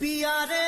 পিয়ারে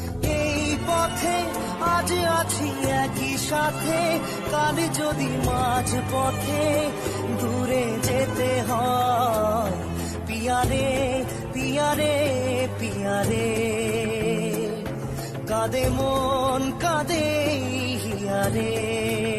পথে, আজ আছি একই সাথে, কাল যদি মাঝ পথে দূরে যেতে হয়। পিয়ারে পিয়ারে পিয়ারে। কাঁদে মন, কাদে হিয়ারে।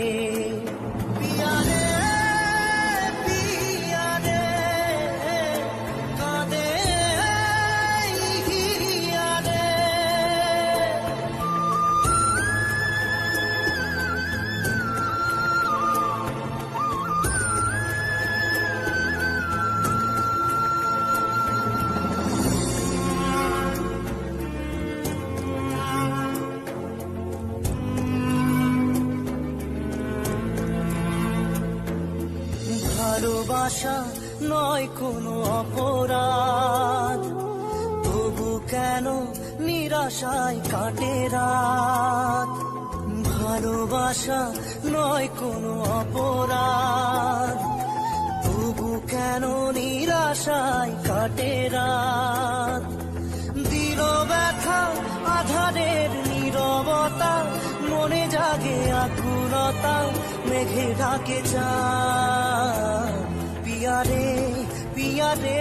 ভালোবাসা নয় কোনো অপরাধ। তবু কেন নিরাশায় কাটে রাত? ভালোবাসা নয় কোনো অপরাধ। তবু কেন নিরাশায় কাটে রাত? দিল ব্যথা, আধারের নীরবতা, মনে জাগে আকুলতা, মেঘে ঢাকে চাঁদ। পিয়ারে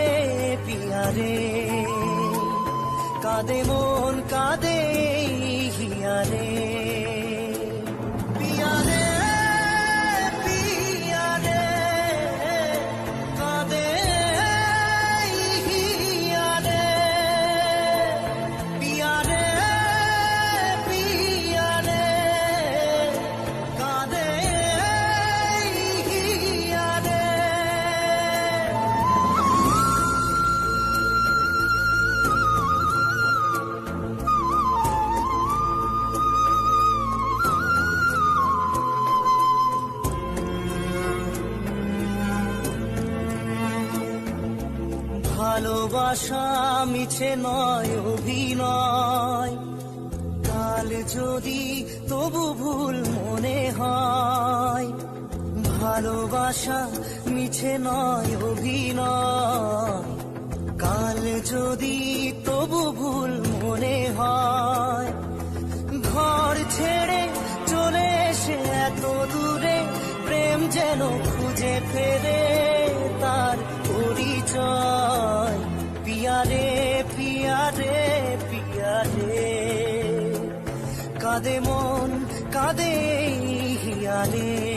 পিয়া রে কাঁদে মন কাঁদে ভালোবাসা মিছে নয়, অভিনয়। কাল যদি তবু ভুল মনে হয়, ভালোবাসা মিছে নয়, অভিনয়। কাল যদি তবু ভুল কাদে মন কাদে হিয়ালে।